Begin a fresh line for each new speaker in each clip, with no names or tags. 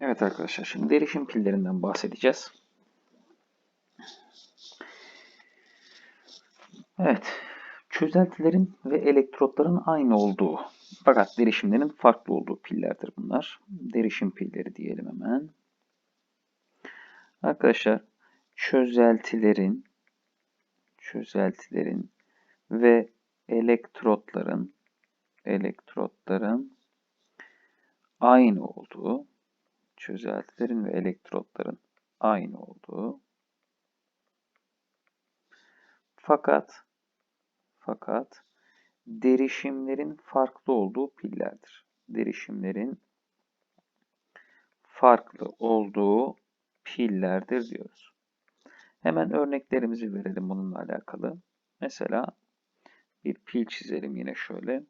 Evet arkadaşlar şimdi derişim pillerinden bahsedeceğiz. Evet. Çözeltilerin ve elektrotların aynı olduğu fakat derişimlerin farklı olduğu pillerdir bunlar. Derişim pilleri diyelim hemen. Arkadaşlar çözeltilerin çözeltilerin ve elektrotların elektrotların aynı olduğu çözeltilerin ve elektrotların aynı olduğu fakat fakat derişimlerin farklı olduğu pillerdir. Derişimlerin farklı olduğu pillerdir diyoruz. Hemen örneklerimizi verelim bununla alakalı. Mesela bir pil çizelim yine şöyle.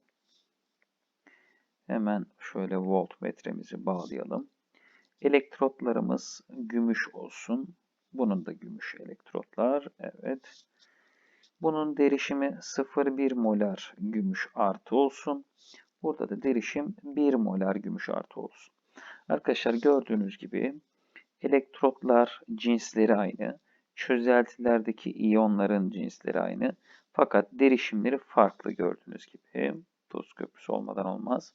Hemen şöyle voltmetremizi bağlayalım. Elektrotlarımız gümüş olsun. Bunun da gümüş elektrotlar. Evet. Bunun derişimi 0,1 molar gümüş artı olsun. Burada da derişim 1 molar gümüş artı olsun. Arkadaşlar gördüğünüz gibi elektrotlar cinsleri aynı. Çözeltilerdeki iyonların cinsleri aynı. Fakat derişimleri farklı gördüğünüz gibi. Tuz köprüsü olmadan olmaz.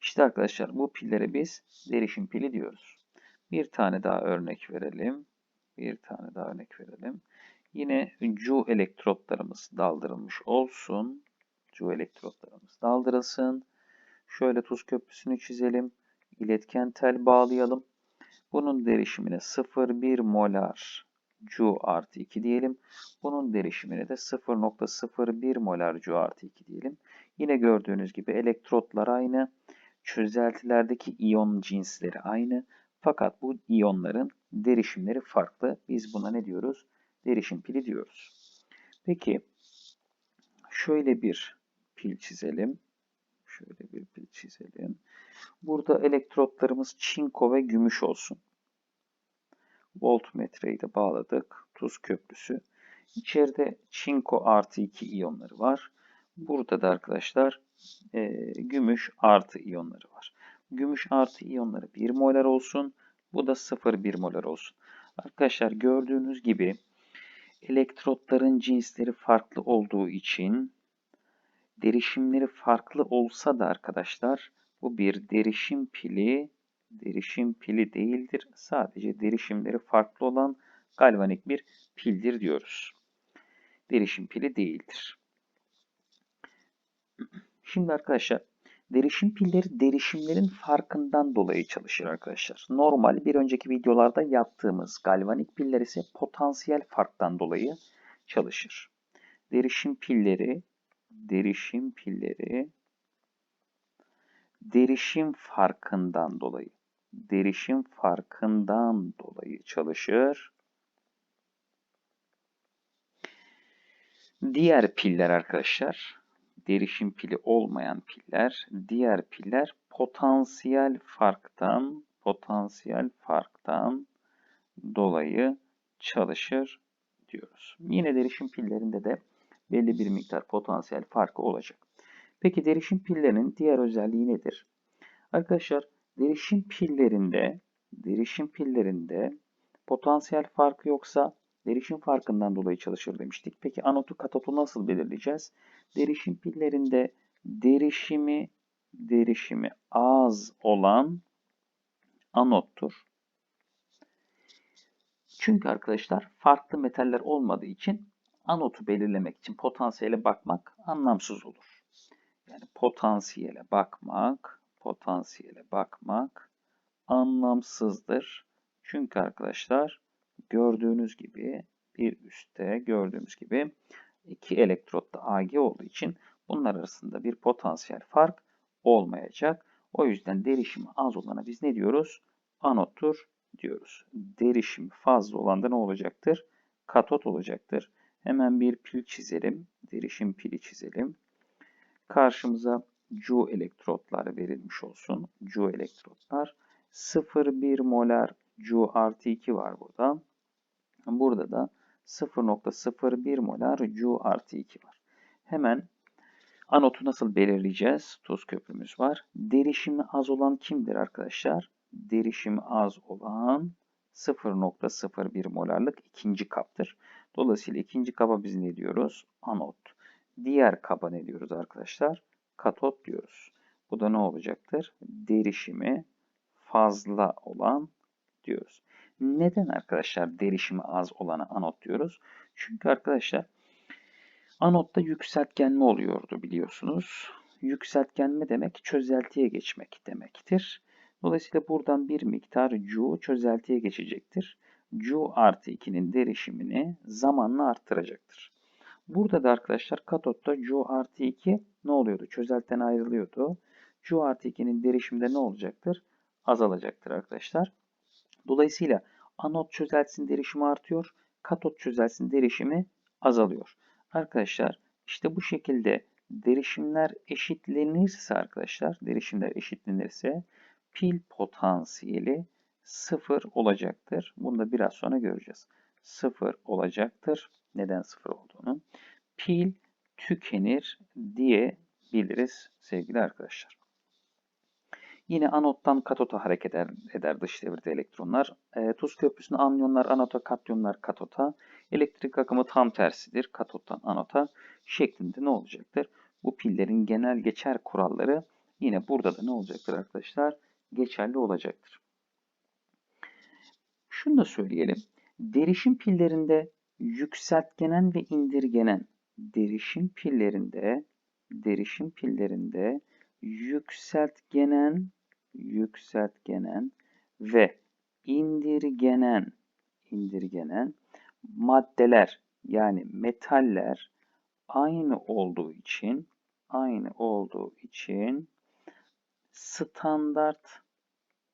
İşte arkadaşlar bu pillere biz derişim pili diyoruz. Bir tane daha örnek verelim. Bir tane daha örnek verelim. Yine Cu elektrotlarımız daldırılmış olsun. Cu elektrotlarımız daldırılsın. Şöyle tuz köprüsünü çizelim. İletken tel bağlayalım. Bunun derişimine 0,1 molar Cu artı 2 diyelim. Bunun derişimine de 0,01 molar Cu artı 2 diyelim. Yine gördüğünüz gibi elektrotlar aynı. Çözeltilerdeki iyon cinsleri aynı. Fakat bu iyonların derişimleri farklı. Biz buna ne diyoruz? Derişim pili diyoruz. Peki şöyle bir pil çizelim. Şöyle bir pil çizelim. Burada elektrotlarımız çinko ve gümüş olsun. Voltmetreyi de bağladık. Tuz köprüsü. İçeride çinko artı 2 iyonları var. Burada da arkadaşlar e, gümüş artı iyonları var. Gümüş artı iyonları 1 molar olsun. Bu da 0,1 molar olsun. Arkadaşlar gördüğünüz gibi elektrotların cinsleri farklı olduğu için derişimleri farklı olsa da arkadaşlar bu bir derişim pili derişim pili değildir. Sadece derişimleri farklı olan galvanik bir pildir diyoruz. Derişim pili değildir. Şimdi arkadaşlar derişim pilleri derişimlerin farkından dolayı çalışır arkadaşlar. Normal bir önceki videolarda yaptığımız galvanik piller ise potansiyel farktan dolayı çalışır. Derişim pilleri derişim pilleri derişim farkından dolayı derişim farkından dolayı çalışır. Diğer piller arkadaşlar derişim pili olmayan piller, diğer piller potansiyel farktan potansiyel farktan dolayı çalışır diyoruz. Yine derişim pillerinde de belli bir miktar potansiyel farkı olacak. Peki derişim pillerinin diğer özelliği nedir? Arkadaşlar derişim pillerinde derişim pillerinde potansiyel farkı yoksa derişim farkından dolayı çalışır demiştik. Peki anotu katotu nasıl belirleyeceğiz? Derişim pillerinde derişimi derişimi az olan anottur. Çünkü arkadaşlar farklı metaller olmadığı için anotu belirlemek için potansiyele bakmak anlamsız olur. Yani potansiyele bakmak, potansiyele bakmak anlamsızdır. Çünkü arkadaşlar gördüğünüz gibi bir üstte gördüğümüz gibi iki elektrotta Ag olduğu için bunlar arasında bir potansiyel fark olmayacak. O yüzden derişimi az olana biz ne diyoruz? Anottur diyoruz. Derişim fazla olanda ne olacaktır? Katot olacaktır. Hemen bir pil çizelim. Derişim pili çizelim. Karşımıza Cu elektrotlar verilmiş olsun. Cu elektrotlar. 0,1 molar Cu artı 2 var burada. Burada da 0.01 molar Cu artı 2 var. Hemen anotu nasıl belirleyeceğiz? Tuz köprümüz var. Derişimi az olan kimdir arkadaşlar? derişimi az olan 0.01 molarlık ikinci kaptır. Dolayısıyla ikinci kaba biz ne diyoruz? Anot. Diğer kaba ne diyoruz arkadaşlar? Katot diyoruz. Bu da ne olacaktır? Derişimi fazla olan diyoruz. Neden arkadaşlar derişimi az olana anot diyoruz? Çünkü arkadaşlar anotta yükseltgenme oluyordu biliyorsunuz. Yükseltgenme demek çözeltiye geçmek demektir. Dolayısıyla buradan bir miktar Cu çözeltiye geçecektir. Cu artı 2'nin derişimini zamanla arttıracaktır. Burada da arkadaşlar katotta Cu artı 2 ne oluyordu? Çözeltiden ayrılıyordu. Cu artı 2'nin derişimde ne olacaktır? Azalacaktır arkadaşlar. Dolayısıyla anot çözeltisinin derişimi artıyor. Katot çözeltisinin derişimi azalıyor. Arkadaşlar işte bu şekilde derişimler eşitlenirse arkadaşlar derişimler eşitlenirse pil potansiyeli sıfır olacaktır. Bunu da biraz sonra göreceğiz. Sıfır olacaktır. Neden sıfır olduğunu. Pil tükenir diyebiliriz sevgili arkadaşlar. Yine anottan katota hareket eder, eder dış devirde elektronlar. E, tuz köprüsünün anyonlar anota, katyonlar katota. Elektrik akımı tam tersidir. Katottan anota şeklinde ne olacaktır? Bu pillerin genel geçer kuralları yine burada da ne olacaktır arkadaşlar? Geçerli olacaktır. Şunu da söyleyelim. Derişim pillerinde yükseltgenen ve indirgenen derişim pillerinde derişim pillerinde yükseltgenen yükseltgenen ve indirgenen indirgenen maddeler yani metaller aynı olduğu için aynı olduğu için standart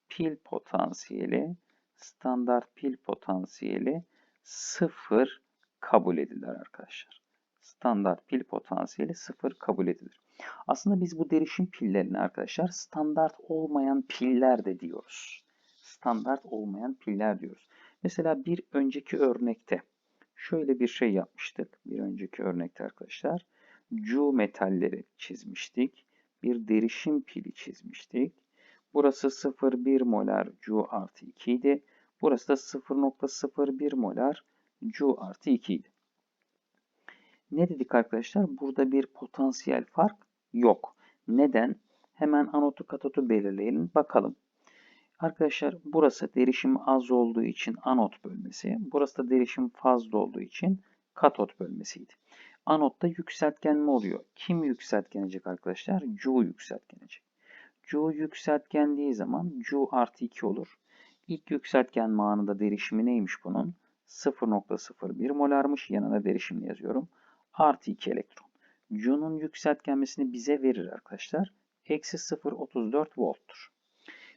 pil potansiyeli standart pil potansiyeli sıfır kabul edilir arkadaşlar. Standart pil potansiyeli sıfır kabul edilir. Aslında biz bu derişim pillerini arkadaşlar standart olmayan piller de diyoruz. Standart olmayan piller diyoruz. Mesela bir önceki örnekte şöyle bir şey yapmıştık. Bir önceki örnekte arkadaşlar. Cu metalleri çizmiştik. Bir derişim pili çizmiştik. Burası 0,1 molar Cu artı 2 idi. Burası da 0,01 molar Cu artı 2 idi. Ne dedik arkadaşlar? Burada bir potansiyel fark yok. Neden? Hemen anotu katotu belirleyelim. Bakalım. Arkadaşlar burası derişim az olduğu için anot bölmesi. Burası da derişim fazla olduğu için katot bölmesiydi. Anotta yükseltgenme oluyor. Kim yükseltgenecek arkadaşlar? Cu yükseltgenecek. Cu yükseltgendiği zaman Cu artı 2 olur. İlk yükseltgenme anında derişimi neymiş bunun? 0.01 molarmış. Yanına derişimini yazıyorum. Artı 2 elektron. Cu'nun yükseltgenmesini bize verir arkadaşlar. Eksi 0.34 volttur.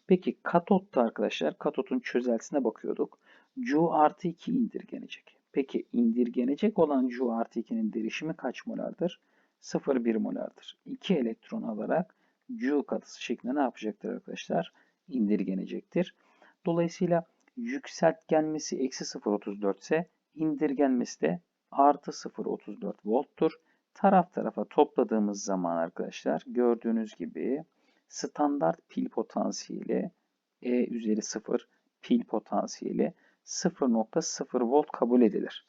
Peki katotta arkadaşlar katotun çözeltisine bakıyorduk. Cu artı 2 indirgenecek. Peki indirgenecek olan Cu artı 2'nin derişimi kaç molardır? 0,1 molardır. 2 elektron alarak Cu katısı şeklinde ne yapacaktır arkadaşlar? İndirgenecektir. Dolayısıyla yükseltgenmesi eksi 0.34 ise indirgenmesi de artı 0.34 volttur. Taraf tarafa topladığımız zaman arkadaşlar gördüğünüz gibi standart pil potansiyeli E üzeri 0 pil potansiyeli 0.0 volt kabul edilir.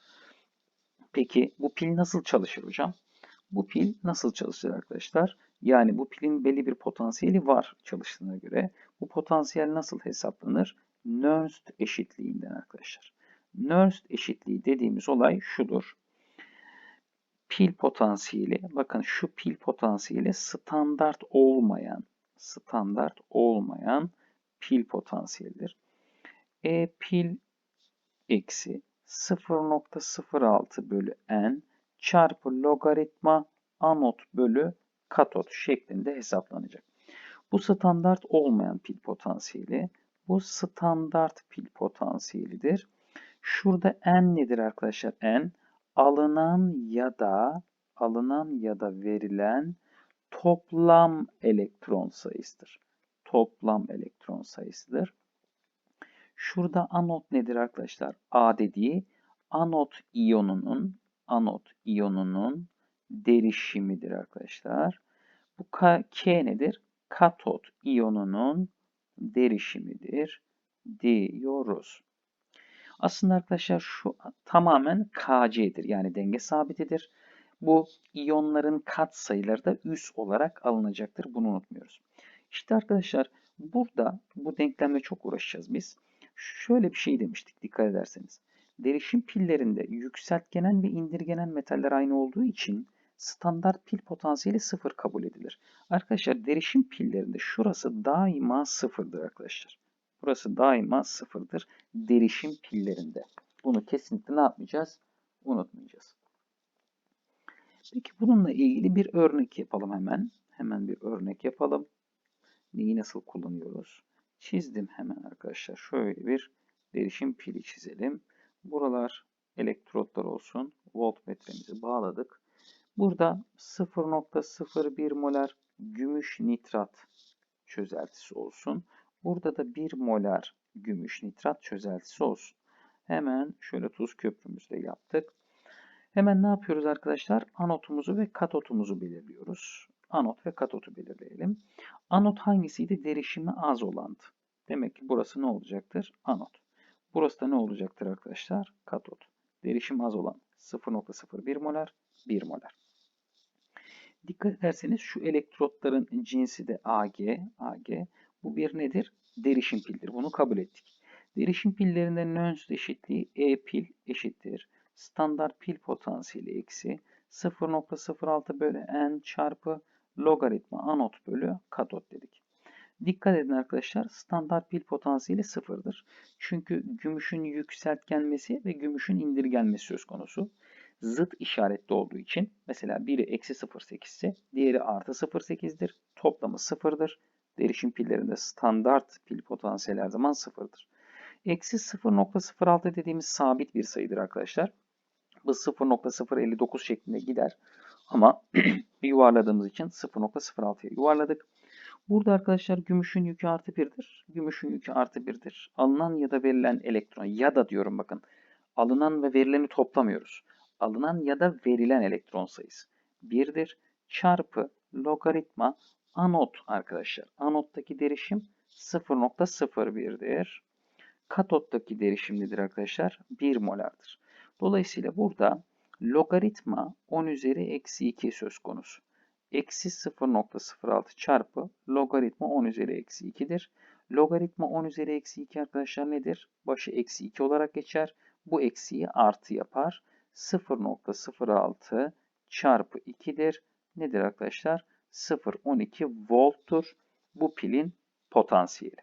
Peki bu pil nasıl çalışır hocam? Bu pil nasıl çalışır arkadaşlar? Yani bu pilin belli bir potansiyeli var çalıştığına göre. Bu potansiyel nasıl hesaplanır? Nernst eşitliğinden arkadaşlar. Nernst eşitliği dediğimiz olay şudur pil potansiyeli, bakın şu pil potansiyeli standart olmayan, standart olmayan pil potansiyelidir. E pil eksi 0.06 bölü n çarpı logaritma anot bölü katot şeklinde hesaplanacak. Bu standart olmayan pil potansiyeli, bu standart pil potansiyelidir. Şurada n nedir arkadaşlar? n alınan ya da alınan ya da verilen toplam elektron sayısıdır. Toplam elektron sayısıdır. Şurada anot nedir arkadaşlar? A dediği anot iyonunun anot iyonunun derişimidir arkadaşlar. Bu K, K nedir? Katot iyonunun derişimidir diyoruz. Aslında arkadaşlar şu tamamen KC'dir. Yani denge sabitidir. Bu iyonların katsayıları da üs olarak alınacaktır. Bunu unutmuyoruz. İşte arkadaşlar burada bu denklemle çok uğraşacağız biz. Şöyle bir şey demiştik dikkat ederseniz. Derişim pillerinde yükseltgenen ve indirgenen metaller aynı olduğu için standart pil potansiyeli sıfır kabul edilir. Arkadaşlar derişim pillerinde şurası daima sıfırdır arkadaşlar. Burası daima sıfırdır derişim pillerinde. Bunu kesinlikle ne yapmayacağız? Unutmayacağız. Peki bununla ilgili bir örnek yapalım hemen. Hemen bir örnek yapalım. Neyi nasıl kullanıyoruz? Çizdim hemen arkadaşlar. Şöyle bir derişim pili çizelim. Buralar elektrotlar olsun. Voltmetremizi bağladık. Burada 0.01 molar gümüş nitrat çözeltisi olsun. Burada da 1 molar gümüş nitrat çözeltisi olsun. Hemen şöyle tuz köprümüzde yaptık. Hemen ne yapıyoruz arkadaşlar? Anotumuzu ve katotumuzu belirliyoruz. Anot ve katotu belirleyelim. Anot hangisiydi? Derişimi az olandı. Demek ki burası ne olacaktır? Anot. Burası da ne olacaktır arkadaşlar? Katot. Derişim az olan 0.01 molar, 1 molar. Dikkat ederseniz şu elektrotların cinsi de Ag. Ag. Bu bir nedir? Derişim pildir. Bunu kabul ettik. Derişim pillerinde Nernst eşitliği E pil eşittir. Standart pil potansiyeli eksi 0.06 bölü n çarpı logaritma anot bölü katot dedik. Dikkat edin arkadaşlar standart pil potansiyeli sıfırdır. Çünkü gümüşün yükseltgenmesi ve gümüşün indirgenmesi söz konusu. Zıt işaretli olduğu için mesela biri eksi 0.8 ise diğeri artı 0.8'dir. Toplamı sıfırdır. Derişim pillerinde standart pil potansiyeli her zaman sıfırdır. Eksi 0.06 dediğimiz sabit bir sayıdır arkadaşlar. Bu 0.059 şeklinde gider. Ama yuvarladığımız için 0.06'ya yuvarladık. Burada arkadaşlar gümüşün yükü artı 1'dir. Gümüşün yükü artı 1'dir. Alınan ya da verilen elektron ya da diyorum bakın. Alınan ve verileni toplamıyoruz. Alınan ya da verilen elektron sayısı 1'dir. Çarpı logaritma anot arkadaşlar. Anottaki derişim 0.01'dir. Katottaki derişim nedir arkadaşlar? 1 molardır. Dolayısıyla burada logaritma 10 üzeri eksi 2 söz konusu. Eksi 0.06 çarpı logaritma 10 üzeri eksi 2'dir. Logaritma 10 üzeri eksi 2 arkadaşlar nedir? Başı eksi 2 olarak geçer. Bu eksiyi artı yapar. 0.06 çarpı 2'dir. Nedir arkadaşlar? 0.12 volttur. Bu pilin potansiyeli.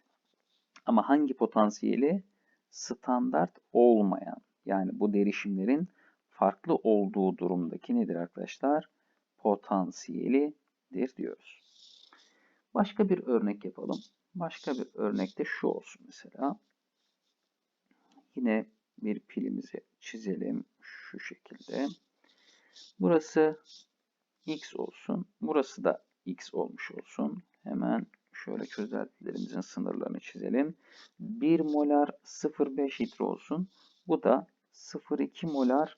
Ama hangi potansiyeli? Standart olmayan. Yani bu derişimlerin farklı olduğu durumdaki nedir arkadaşlar? Potansiyelidir diyoruz. Başka bir örnek yapalım. Başka bir örnek de şu olsun mesela. Yine bir pilimizi çizelim şu şekilde. Burası x olsun. Burası da x olmuş olsun. Hemen şöyle çözeltilerimizin sınırlarını çizelim. 1 molar 0,5 litre olsun. Bu da 0,2 molar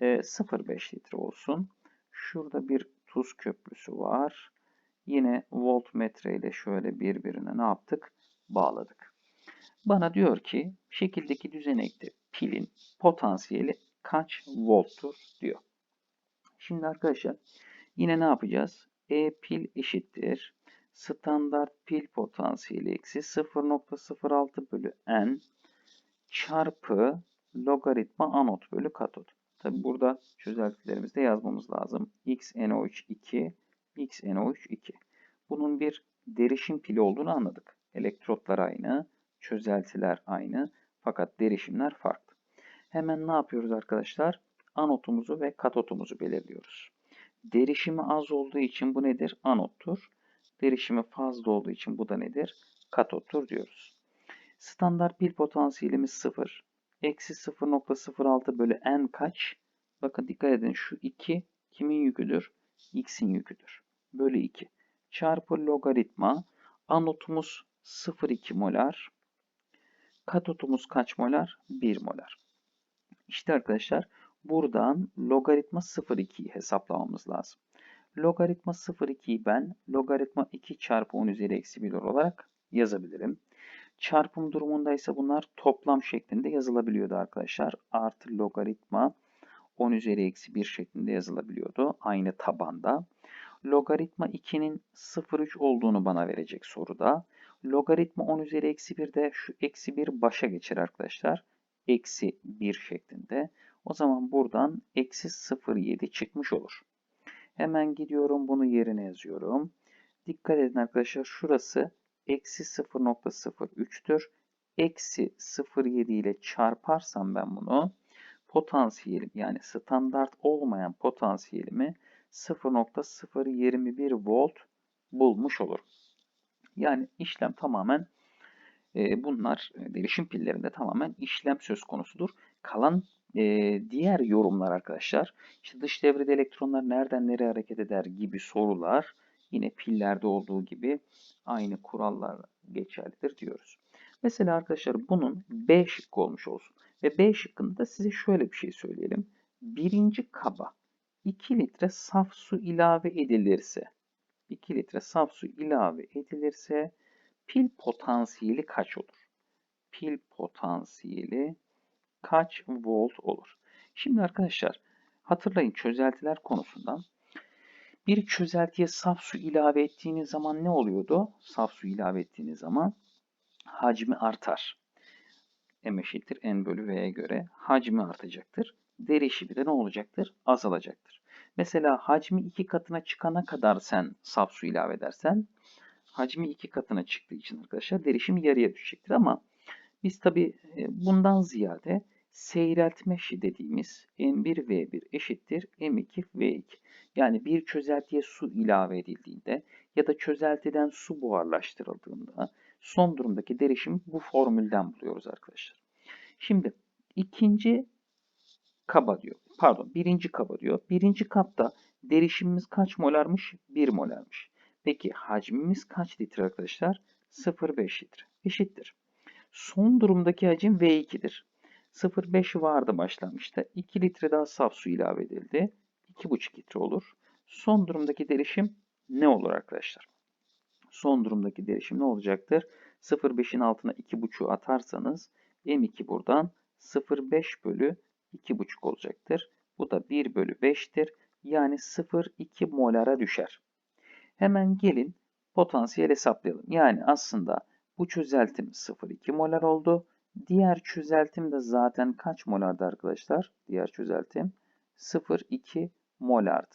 e, 0,5 litre olsun. Şurada bir tuz köprüsü var. Yine voltmetre ile şöyle birbirine ne yaptık? Bağladık. Bana diyor ki şekildeki düzenekte pilin potansiyeli kaç volttur diyor. Şimdi arkadaşlar yine ne yapacağız? E pil eşittir. Standart pil potansiyeli eksi 0.06 bölü n çarpı logaritma anot bölü katot. Tabi burada çözeltilerimizde yazmamız lazım. XNO3 2, XNO3 2. Bunun bir derişim pili olduğunu anladık. Elektrotlar aynı, çözeltiler aynı fakat derişimler farklı. Hemen ne yapıyoruz arkadaşlar? Anotumuzu ve katotumuzu belirliyoruz. Derişimi az olduğu için bu nedir? Anottur. Derişimi fazla olduğu için bu da nedir? Katottur diyoruz. Standart pil potansiyelimiz 0. Eksi 0.06 bölü n kaç? Bakın dikkat edin şu 2 kimin yüküdür? X'in yüküdür. Bölü 2. Çarpı logaritma. Anotumuz 0,2 molar. Katotumuz kaç molar? 1 molar. İşte arkadaşlar buradan logaritma 0,2'yi hesaplamamız lazım. Logaritma 0,2'yi ben logaritma 2 çarpı 10 üzeri eksi 1 olarak yazabilirim. Çarpım durumunda ise bunlar toplam şeklinde yazılabiliyordu arkadaşlar. Artı logaritma 10 üzeri eksi 1 şeklinde yazılabiliyordu. Aynı tabanda. Logaritma 2'nin 0,3 olduğunu bana verecek soruda. Logaritma 10 üzeri eksi 1 de şu eksi 1 başa geçer arkadaşlar. Eksi 1 şeklinde. O zaman buradan eksi 0,7 çıkmış olur. Hemen gidiyorum bunu yerine yazıyorum. Dikkat edin arkadaşlar şurası eksi 0.03'tür. Eksi 0.7 ile çarparsam ben bunu potansiyelim yani standart olmayan potansiyelimi 0.021 volt bulmuş olurum. Yani işlem tamamen e, bunlar e, pillerinde tamamen işlem söz konusudur. Kalan e, diğer yorumlar arkadaşlar işte dış devrede elektronlar nereden nereye hareket eder gibi sorular yine pillerde olduğu gibi aynı kurallar geçerlidir diyoruz. Mesela arkadaşlar bunun B şıkkı olmuş olsun. Ve B şıkkında da size şöyle bir şey söyleyelim. Birinci kaba 2 litre saf su ilave edilirse 2 litre saf su ilave edilirse pil potansiyeli kaç olur? Pil potansiyeli kaç volt olur? Şimdi arkadaşlar hatırlayın çözeltiler konusundan bir çözeltiye saf su ilave ettiğiniz zaman ne oluyordu? Saf su ilave ettiğiniz zaman hacmi artar. M eşittir N bölü V'ye göre hacmi artacaktır. Derişimi de ne olacaktır? Azalacaktır. Mesela hacmi iki katına çıkana kadar sen saf su ilave edersen hacmi iki katına çıktığı için arkadaşlar derişim yarıya düşecektir. Ama biz tabi e, bundan ziyade seyreltme dediğimiz M1V1 eşittir M2V2. Yani bir çözeltiye su ilave edildiğinde ya da çözeltiden su buharlaştırıldığında son durumdaki derişimi bu formülden buluyoruz arkadaşlar. Şimdi ikinci kaba diyor. Pardon birinci kaba diyor. Birinci kapta derişimimiz kaç molarmış? 1 molarmış. Peki hacmimiz kaç litre arkadaşlar? 0,5 litre. Eşittir. Son durumdaki hacim V2'dir. 0,5 vardı başlangıçta. 2 litre daha saf su ilave edildi. 2,5 litre olur. Son durumdaki derişim ne olur arkadaşlar? Son durumdaki derişim ne olacaktır? 0,5'in altına 2,5'u atarsanız M2 buradan 0,5 bölü 2,5 olacaktır. Bu da 1 bölü 5'tir. Yani 0,2 molara düşer. Hemen gelin potansiyel hesaplayalım. Yani aslında bu çözeltim 0,2 molar oldu. Diğer çözeltim de zaten kaç molardı arkadaşlar? Diğer çözeltim 0,2 molardı.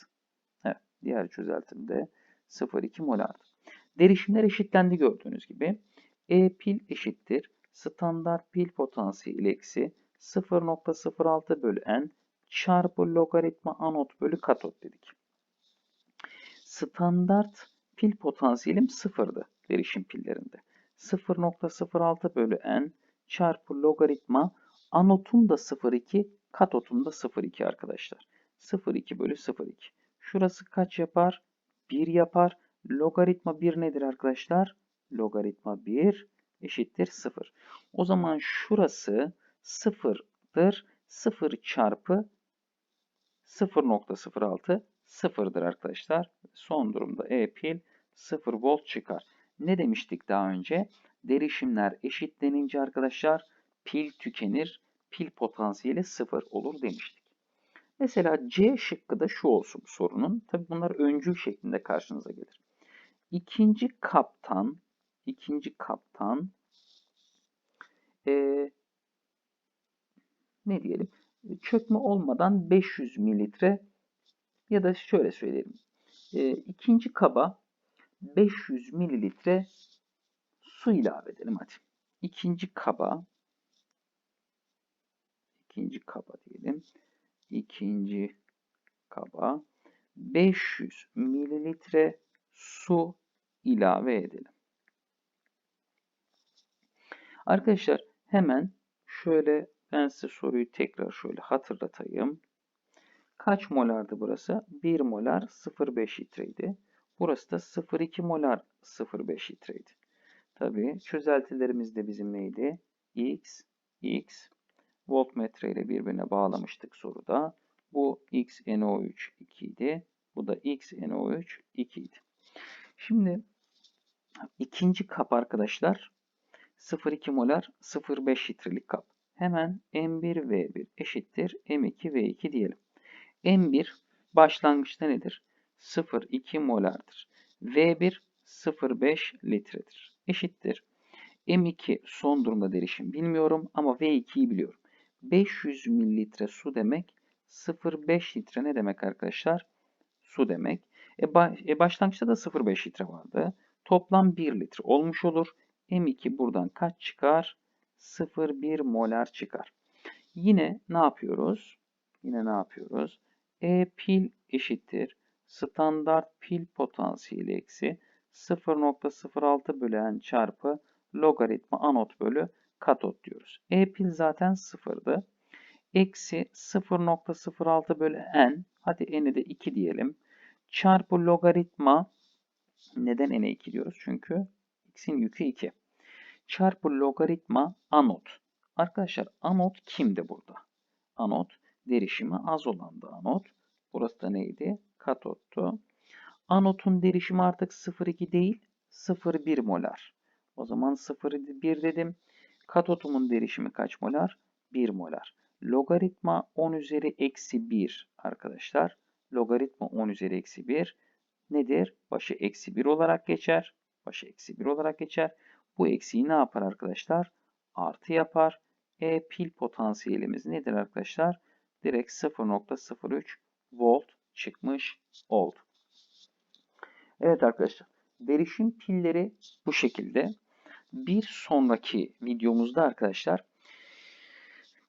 Evet, diğer çözeltim de 0,2 molardı. Derişimler eşitlendi gördüğünüz gibi. E pil eşittir. Standart pil potansiyeli eksi 0.06 bölü n çarpı logaritma anot bölü katot dedik. Standart pil potansiyelim sıfırdı derişim pillerinde. 0.06 bölü n çarpı logaritma anotun da 0,2 katotun da 0,2 arkadaşlar. 0,2 bölü 0,2. Şurası kaç yapar? 1 yapar. Logaritma 1 nedir arkadaşlar? Logaritma 1 eşittir 0. O zaman şurası 0'dır. 0 çarpı 0.06 sıfırdır arkadaşlar. Son durumda E pil 0 volt çıkar. Ne demiştik daha önce? Derişimler eşitlenince arkadaşlar pil tükenir. Pil potansiyeli 0 olur demiştik. Mesela C şıkkı da şu olsun sorunun. Tabi bunlar öncül şeklinde karşınıza gelir. İkinci kaptan ikinci kaptan e, ne diyelim çökme olmadan 500 mililitre ya da şöyle söyleyelim. E, ikinci kaba 500 mililitre su ilave edelim hadi. İkinci kaba ikinci kaba diyelim. İkinci kaba 500 mililitre su ilave edelim. Arkadaşlar hemen şöyle ben size soruyu tekrar şöyle hatırlatayım. Kaç molardı burası? 1 molar 0,5 litreydi. Burası da 0,2 molar 0,5 litreydi. Tabii çözeltilerimiz de bizim neydi? X, X, voltmetre ile birbirine bağlamıştık soruda. Bu X NO3 2 idi. Bu da X NO3 2 idi. Şimdi ikinci kap arkadaşlar 0,2 molar 0,5 litrelik kap. Hemen M1V1 eşittir M2V2 diyelim. M1 başlangıçta nedir? 0,2 molardır. V1 0,5 litredir. Eşittir. M2 son durumda derişim bilmiyorum ama V2'yi biliyorum. 500 mililitre su demek 0,5 litre ne demek arkadaşlar? Su demek. E, baş, e başlangıçta da 0,5 litre vardı. Toplam 1 litre olmuş olur. M2 buradan kaç çıkar? 0,1 molar çıkar. Yine ne yapıyoruz? Yine ne yapıyoruz? E pil eşittir. Standart pil potansiyeli eksi 0.06 bölü n çarpı logaritma anot bölü katot diyoruz. E pil zaten sıfırdı. Eksi 0.06 bölü n. Hadi n'e de 2 diyelim. Çarpı logaritma. Neden n'e 2 diyoruz? Çünkü x'in yükü 2. Çarpı logaritma anot. Arkadaşlar anot kimdi burada? Anot derişimi az olandı anot. Burası da neydi? Katottu. Anotun derişimi artık 0,2 değil 0,1 molar. O zaman 0,1 dedim. Katotumun derişimi kaç molar? 1 molar. Logaritma 10 üzeri eksi 1 arkadaşlar. Logaritma 10 üzeri eksi 1 nedir? Başı eksi 1 olarak geçer. Başı eksi 1 olarak geçer. Bu eksiği ne yapar arkadaşlar? Artı yapar. E pil potansiyelimiz nedir arkadaşlar? Direkt 0.03 volt çıkmış oldu. Evet arkadaşlar. Derişim pilleri bu şekilde. Bir sonraki videomuzda arkadaşlar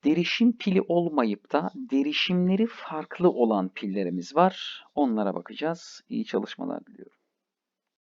derişim pili olmayıp da derişimleri farklı olan pillerimiz var. Onlara bakacağız. İyi çalışmalar diliyorum.